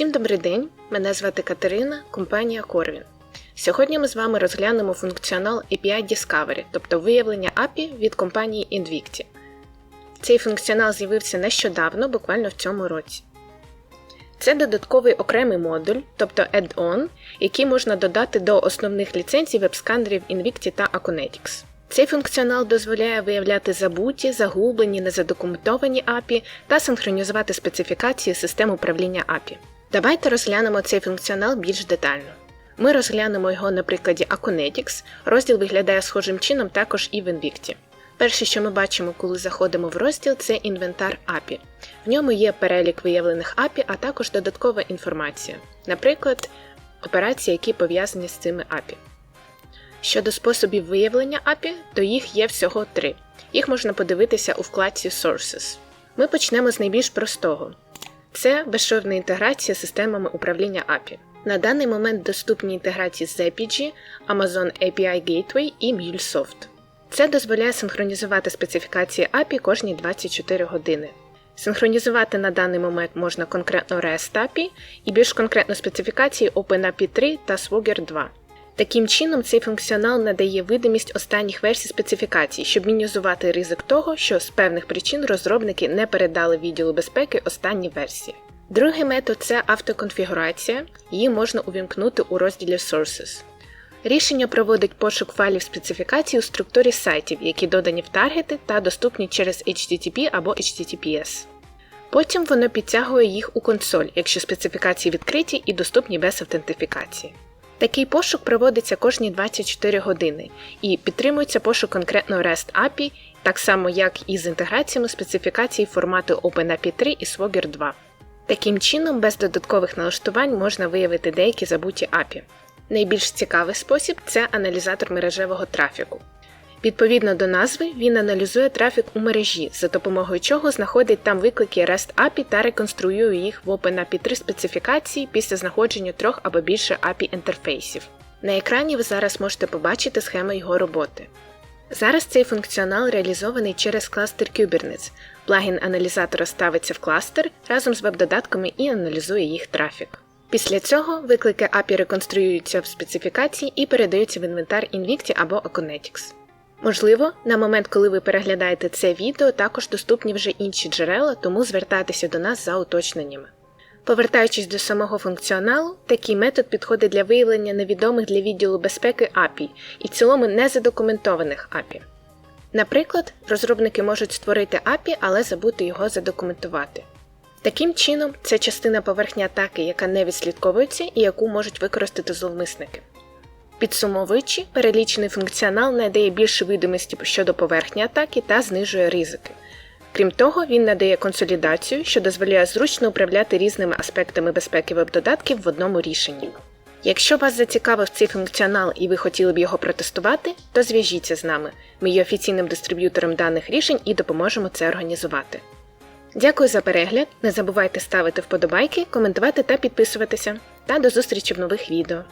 Всім добрий день! Мене звати Катерина, компанія Corvin. Сьогодні ми з вами розглянемо функціонал API Discovery, тобто виявлення API від компанії Invicti. Цей функціонал з'явився нещодавно, буквально в цьому році. Це додатковий окремий модуль, тобто add-on, який можна додати до основних ліцензій веб-сканерів Invicti та Aconetics. Цей функціонал дозволяє виявляти забуті, загублені, незадокументовані API та синхронізувати специфікації систем управління API. Давайте розглянемо цей функціонал більш детально. Ми розглянемо його на прикладі Aconetics. Розділ виглядає схожим чином також і в Invicti. Перше, що ми бачимо, коли заходимо в розділ, це інвентар API. В ньому є перелік виявлених API, а також додаткова інформація, наприклад, операції, які пов'язані з цими API. Щодо способів виявлення API, то їх є всього три. Їх можна подивитися у вкладці Sources. Ми почнемо з найбільш простого. Це безшовна інтеграція з системами управління API. На даний момент доступні інтеграції з ZPG, Amazon API Gateway і MuleSoft. Це дозволяє синхронізувати специфікації API кожні 24 години. Синхронізувати на даний момент можна конкретно REST API і більш конкретно специфікації OpenAPI 3 та Swagger 2. Таким чином, цей функціонал надає видимість останніх версій специфікацій, щоб мінімізувати ризик того, що з певних причин розробники не передали відділу безпеки останні версії. Другий метод це автоконфігурація, її можна увімкнути у розділі Sources. Рішення проводить пошук файлів специфікацій у структурі сайтів, які додані в таргети та доступні через HTTP або HTTPS. Потім воно підтягує їх у консоль, якщо специфікації відкриті і доступні без автентифікації. Такий пошук проводиться кожні 24 години і підтримується пошук конкретно REST API, так само як і з інтеграціями специфікацій формату OpenAPI 3 і Swagger 2. Таким чином, без додаткових налаштувань можна виявити деякі забуті API. Найбільш цікавий спосіб це аналізатор мережевого трафіку. Відповідно до назви, він аналізує трафік у мережі, за допомогою чого знаходить там виклики REST API та реконструює їх в OpenAPI 3 специфікації після знаходження трьох або більше API інтерфейсів. На екрані ви зараз можете побачити схему його роботи. Зараз цей функціонал реалізований через кластер Kubernetes. Плагін аналізатора ставиться в кластер разом з веб-додатками і аналізує їх трафік. Після цього виклики API реконструюються в специфікації і передаються в інвентар Invicti або Aconetics. Можливо, на момент, коли ви переглядаєте це відео, також доступні вже інші джерела, тому звертайтеся до нас за уточненнями. Повертаючись до самого функціоналу, такий метод підходить для виявлення невідомих для відділу безпеки API і в цілому незадокументованих API. Наприклад, розробники можуть створити API, але забути його задокументувати. Таким чином, це частина поверхні атаки, яка не відслідковується і яку можуть використати зловмисники. Підсумовуючи, перелічений функціонал надає більше видимості щодо поверхні атаки та знижує ризики. Крім того, він надає консолідацію, що дозволяє зручно управляти різними аспектами безпеки веб-додатків в одному рішенні. Якщо вас зацікавив цей функціонал і ви хотіли б його протестувати, то зв'яжіться з нами. Ми є офіційним дистриб'ютором даних рішень і допоможемо це організувати. Дякую за перегляд! Не забувайте ставити вподобайки, коментувати та підписуватися. Та до зустрічі в нових відео.